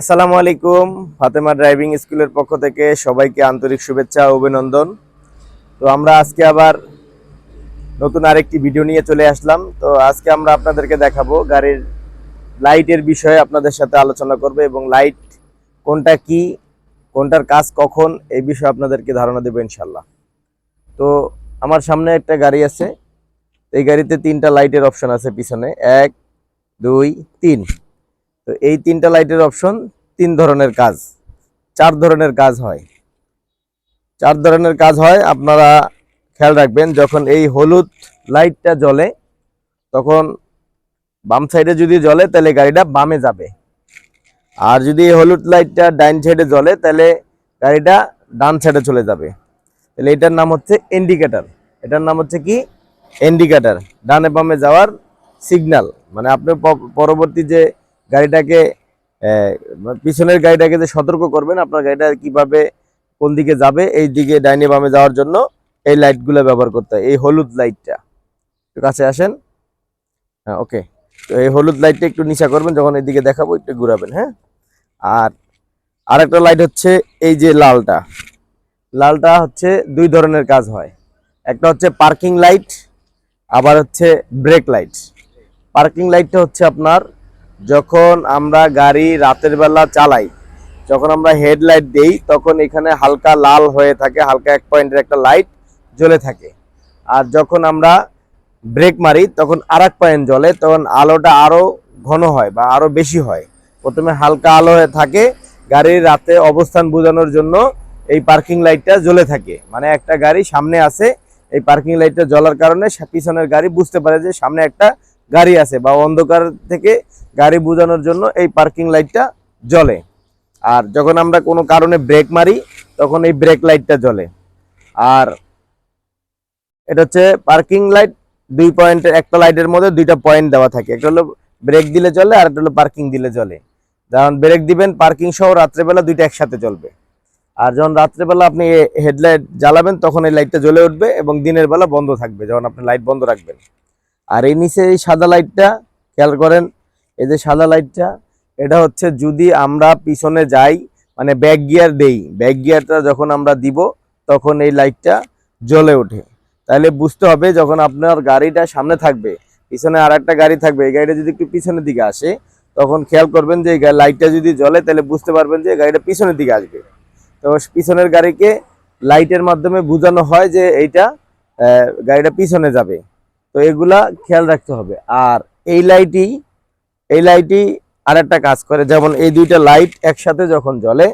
আসসালামু আলাইকুম, ফাতেমা ড্রাইভিং স্কুলের পক্ষ থেকে সবাইকে আন্তরিক শুভেচ্ছা অভিনন্দন। তো আমরা আজকে আবার নতুন আরেকটি ভিডিও নিয়ে চলে আসলাম। তো আজকে আমরা আপনাদেরকে দেখাবো গাড়ির লাইটের বিষয়ে আপনাদের সাথে আলোচনা করবে এবং লাইট কোনটা কি, কোনটার কাজ কখন, এই বিষয়ে আপনাদেরকে ধারণা দেবো ইনশাল্লাহ তো আমার সামনে একটা গাড়ি আছে। এই গাড়িতে তিনটা লাইটের অপশন আছে পিছনে। এক, দুই, তিন। তো এই তিনটা লাইটের অপশন তিন ধরনের কাজ, চার ধরনের কাজ হয়। চার ধরনের কাজ হয়, আপনারা খেয়াল রাখবেন, যখন এই হলুদ লাইটটা জ্বলে, তখন বাম সাইডে যদি জ্বলে, তাহলে গাড়িটা বামে যাবে। আর যদি এই হলুদ লাইটটা ডাইন সাইডে জ্বলে, তাহলে গাড়িটা ডান সাইডে চলে যাবে। তাহলে এটার নাম হচ্ছে ইন্ডিকেটার। এটার নাম হচ্ছে কি? ইন্ডিকেটার। ডানে বামে যাওয়ার সিগন্যাল। মানে আপনি পরবর্তী যে গাড়িটাকে পিছনের গাড়িটাকে যে সতর্ক করবেন, আপনার গাড়িটা কীভাবে কোন দিকে যাবে, এই দিকে ডাইনে বামে যাওয়ার জন্য এই লাইটগুলো ব্যবহার করতে হয়, এই হলুদ লাইটটা। একটু কাছে আসেন। হ্যাঁ ওকে। তো এই হলুদ লাইটটা একটু নিচা করবেন, যখন এইদিকে দেখাবো, একটু ঘুরাবেন হ্যাঁ? আর আরেকটা লাইট হচ্ছে এই যে লালটা। লালটা হচ্ছে দুই ধরনের কাজ হয়। একটা হচ্ছে পার্কিং লাইট, আবার হচ্ছে ব্রেক লাইট। পার্কিং লাইটটা হচ্ছে আপনার যখন আমরা গাড়ি রাতের বেলা চালাই, যখন আমরা হেডলাইট দেই, তখন এখানে হালকা লাল হয়ে থাকে, হালকা এক পয়েন্টের একটা লাইট জ্বলে থাকে। আর যখন আমরা ব্রেক মারি, তখন আর এক পয়েন্ট জ্বলে, তখন আলোটা আরও ঘন হয় বা আরও বেশি হয়। প্রথমে হালকা আলো হয়ে থাকে, গাড়ির রাতে অবস্থান বোঝানোর জন্য এই পার্কিং লাইটটা জ্বলে থাকে। মানে একটা গাড়ি সামনে আছে এই পার্কিং লাইটটা জ্বলার কারণে পিছনের গাড়ি বুঝতে পারে যে সামনে একটা গাড়ি আছে বা অন্ধকার থেকে গাড়ি বোঝানোর জন্য এই পার্কিং লাইটটা জ্বলে। আর যখন আমরা কোনো কারণে ব্রেক মারি, তখন এই ব্রেক লাইটটা জ্বলে। আর এটা হচ্ছে পার্কিং লাইট, দুই পয়েন্টের একটা লাইটের মধ্যে দুইটা পয়েন্ট দেওয়া থাকে। একটা হলো ব্রেক দিলে চলে আর একটা হলো পার্কিং দিলে চলে যখন ব্রেক দিবেন, পার্কিং সহ রাত্রেবেলা দুইটা একসাথে জ্বলবে। আর যখন রাত্রেবেলা আপনি হেডলাইট জ্বালাবেন, তখন এই লাইটটা জ্বলে উঠবে এবং দিনের বেলা বন্ধ থাকবে, যখন আপনি লাইট বন্ধ রাখবেন। আর এই নিচে এই সাদা লাইটটা খেয়াল করেন, এই যে সাদা লাইটটা এটা হচ্ছে যদি আমরা পিছনে যাই মানে ব্যাক গিয়ার দেই ব্যাক গিয়ারটা যখন আমরা দিব, তখন এই লাইটটা জ্বলে ওঠে। তাহলে বুঝতে হবে যখন আপনার গাড়িটা সামনে থাকবে, পিছনে আর একটা গাড়ি থাকবে, এই গাড়িটা যদি একটু পিছনের দিকে আসে, তখন খেয়াল করবেন যে এই লাইটটা যদি জ্বলে, তাহলে বুঝতে পারবেন যে গাড়িটা পিছনের দিকে আসবে। তো পিছনের গাড়িকে লাইটের মাধ্যমে বোঝানো হয় যে এইটা গাড়িটা পিছনে যাবে। তো এগুলা খেয়াল রাখতে হবে। আর এই লাইটই এই লাইটই আর একটা কাজ করে। যেমন এই দুইটা লাইট একসাথে যখন জ্বলে,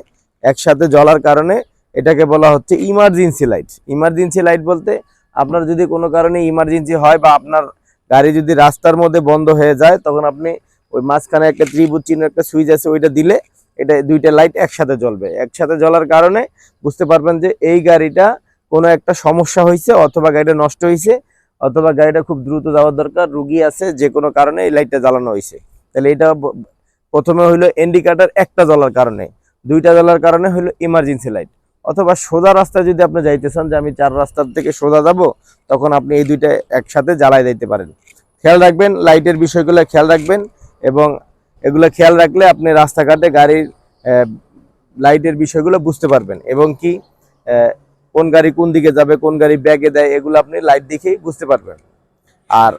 একসাথে জ্বলার কারণে এটাকে বলা হচ্ছে ইমার্জেন্সি লাইট। ইমার্জেন্সি লাইট বলতে আপনার যদি কোনো কারণে ইমার্জেন্সি হয় বা আপনার গাড়ি যদি রাস্তার মধ্যে বন্ধ হয়ে যায়, তখন আপনি ওই মাঝখানে একটা ত্রিভুজ চিহ্ন, একটা সুইচ আছে, ওইটা দিলে এটা দুইটা লাইট একসাথে জ্বলবে। একসাথে জ্বলার কারণে বুঝতে পারবেন যে এই গাড়িটা কোনো একটা সমস্যা হয়েছে অথবা গাড়িটা নষ্ট হয়েছে অথবা গাড়িটা খুব দ্রুত যাওয়ার দরকার, রুগী আছে, যে কোনো কারণে এই লাইটটা জ্বালানো হয়েছে। তাহলে এটা প্রথমে হইল ইন্ডিকেটর একটা জ্বলার কারণে, দুইটা জ্বলার কারণে হইল ইমার্জেন্সি লাইট অথবা সোজা রাস্তায় যদি আপনি যাইতে চান, যে আমি চার রাস্তার থেকে সোজা যাব, তখন আপনি এই দুইটা একসাথে জ্বালাই দিতে পারেন। খেয়াল রাখবেন লাইটের বিষয়গুলো খেয়াল রাখবেন এবং এগুলো খেয়াল রাখলে আপনি রাস্তাঘাটে গাড়ির লাইটের বিষয়গুলো বুঝতে পারবেন। এবং কি কোন গাড়ি কোন দিকে যাবে, কোন গাড়ি ব্যাগে দেয়, এগুলো আপনি লাইট দেখেই বুঝতে পারবেন। আর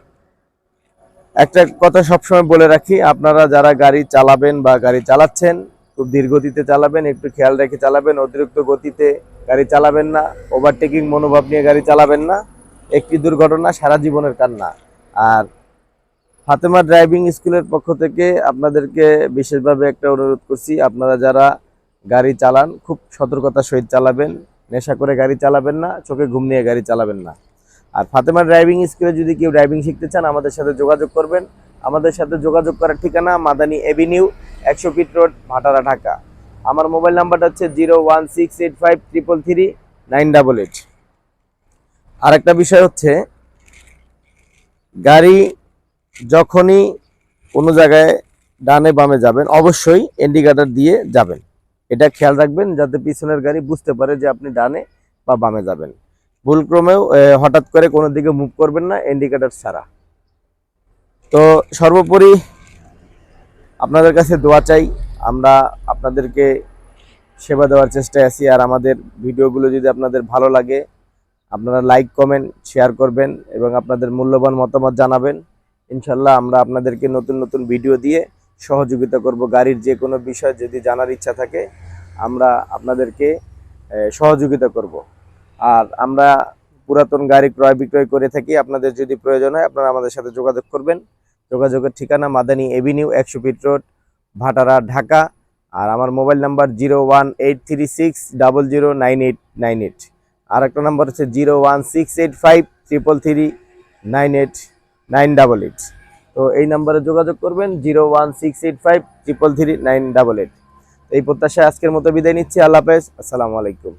একটা কথা সবসময় বলে রাখি, আপনারা যারা গাড়ি চালাবেন বা গাড়ি চালাচ্ছেন, খুব ধীর গতিতে চালাবেন, একটু খেয়াল রেখে চালাবেন, অতিরিক্ত গতিতে গাড়ি চালাবেন না ওভারটেকিং মনোভাব নিয়ে গাড়ি চালাবেন না, একটি দুর্ঘটনা সারা জীবনের কান্না। আর ফাতেমা ড্রাইভিং স্কুলের পক্ষ থেকে আপনাদেরকে বিশেষভাবে একটা অনুরোধ করছি, আপনারা যারা গাড়ি চালান, খুব সতর্কতার সহিত চালাবেন নেশা করে গাড়ি চালাবেন না, চোখে ঘুম নিয়ে গাড়ি চালাবেন না। আর ফাতেমা ড্রাইভিং স্কুলে যদি কেউ ড্রাইভিং শিখতে চান, আমাদের সাথে যোগাযোগ করবেন। আমাদের সাথে যোগাযোগ করার ঠিকানা মাদানী এভিনিউ একশো ফিট রোড, ভাটারা, ঢাকা। আমার মোবাইল নাম্বারটা হচ্ছে zero one six eight five triple three nine double eight. আরেকটা বিষয় হচ্ছে, গাড়ি যখনই কোনো জায়গায় ডানে বামে যাবেন, অবশ্যই ইন্ডিকেটার দিয়ে যাবেন। এটা খেয়াল রাখবেন যাতে পিছনের গাড়ি বুঝতে পারে যে আপনি ডানে বা বামে যাবেন। ভুলক্রমেও হঠাৎ করে কোনো দিকে মুভ করবেন না ইন্ডিকেটার ছাড়া। তো সর্বোপরি আপনাদের কাছে দোয়া চাই, আমরা আপনাদেরকে সেবা দেওয়ার চেষ্টায় আছি। আর আমাদের ভিডিওগুলো যদি আপনাদের ভালো লাগে, আপনারা লাইক কমেন্ট শেয়ার করবেন এবং আপনাদের মূল্যবান মতামত জানাবেন। ইনশাল্লাহ আমরা আপনাদেরকে নতুন নতুন ভিডিও দিয়ে সহযোগিতা করব। গাড়ির যে কোনো বিষয় যদি জানার ইচ্ছা থাকে, আমরা আপনাদেরকে সহযোগিতা করব। আর আমরা পুরাতন গাড়ি ক্রয় বিক্রয় করে থাকি। আপনাদের যদি প্রয়োজন হয়, আপনারা আমাদের সাথে যোগাযোগ করবেন। যোগাযোগের ঠিকানা মাদানী এভিনিউ, একশো ফিট রোড, ভাটারা, ঢাকা। আর আমার mobile number zero one eight three six double zero nine eight nine eight. আর একটা নাম্বার হচ্ছে zero one six eight five triple three nine eight nine double eight. তো এই নাম্বারে যোগাযোগ করবেন zero one six eight five triple three nine double eight. এই প্রত্যাশায় আজকের মতো বিদায় নিচ্ছি। আল্লাহ হাফেজ। আসসালামু আলাইকুম।